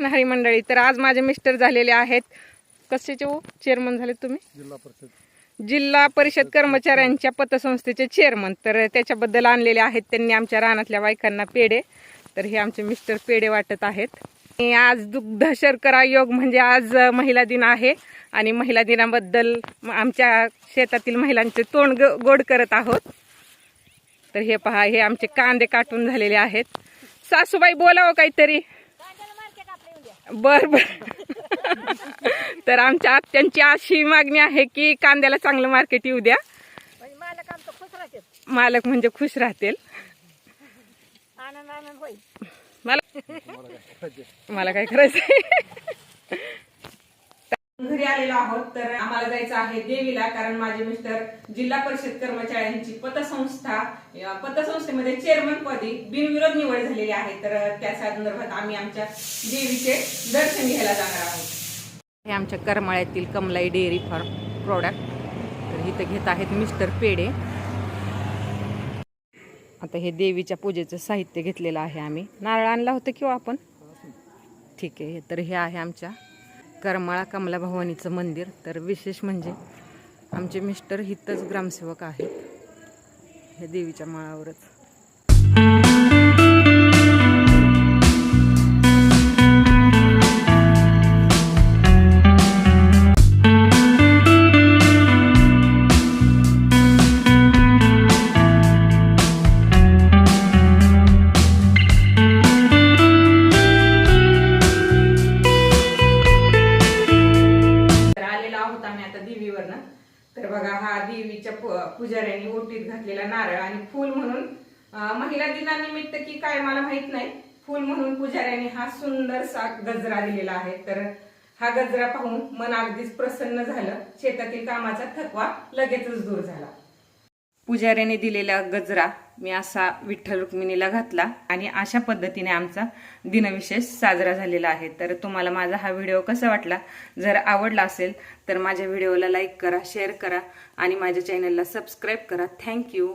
नाहरी मंडळी तर आज माझे मिस्टर झालेले आहेत. कशाचे हो चेअरमन झाले तुम्ही? जिल्हा परिषद. जिल्हा परिषद कर्मचाऱ्यांच्या पतसंस्थेचे चेअरमन तर त्याच्याबद्दल आणलेले आहेत त्यांनी आमच्या रानातल्या बायकांना पेढे. तर हे आमचे मिस्टर पेढे वाटत आहेत. आज दुग्ध शर्करा योग म्हणजे आज महिला दिन आहे. आणि महिला दिनाबद्दल आमच्या शेतातील महिलांचे तोंड गोड करत आहोत. तर हे पहा हे आमचे कांदे काटून झालेले आहेत. सासूबाई बोलावं काहीतरी. बर बर. तर आमच्या आत्यांची अशी मागणी आहे की कांद्याला चांगलं मार्केट येऊ द्या. म्हणजे मालक आमचं खुश राहते मालक म्हणजे खुश राहतील. आनंद आनंद होईल. मला मला काय करायचंय? घरी आलेलो आहोत तर आम्हाला जायचं आहे देवीला कारण माझे मिस्टर जिल्हा परिषद कर्मचाऱ्यांची पतसंस्था पतसंस्थेमध्ये चेअरमन पदी बिनविरोध निवड झालेली आहे. तर त्या संदर्भात आम्ही आमच्या देवीचे दर्शन घ्यायला जाणार आहोत. हे आमच्या करमाळ्यातील कमलाई डेअरी फार्म प्रोडक्ट. तर इथं घेत आहेत मिस्टर पेढे. आता हे देवीच्या पूजेचं साहित्य घेतलेलं आहे आम्ही. नारळ आणला होतं किंवा आपण? ठीक आहे तर हे आहे आमच्या करमाळा कमला भवानीचं मंदिर. तर विशेष म्हणजे आमचे मिस्टर हितच ग्रामसेवक आहेत. हे देवीच्या माळावरच. तर बघा हा देवीच्या पुजाऱ्यांनी ओटीत घातलेला नारळ आणि फूल म्हणून महिला दिनानिमित्त की काय मला माहीत नाही. फूल म्हणून पुजाऱ्यांनी हा सुंदरसा गजरा दिलेला आहे. तर हा गजरा पाहून मन अगदीच प्रसन्न झालं. शेतातील कामाचा थकवा लगेचच दूर झाला. पुजाऱ्याने दिलेला गजरा मी असा विठ्ठल रुक्मिणीला घातला आणि अशा पद्धतीने आमचा दिनविशेष साजरा झालेला आहे. तर तुम्हाला माझा हा व्हिडिओ कसा वाटला? जर आवडला असेल तर माझ्या व्हिडिओला लाईक करा शेअर करा आणि माझ्या चॅनलला सबस्क्राईब करा. थँक्यू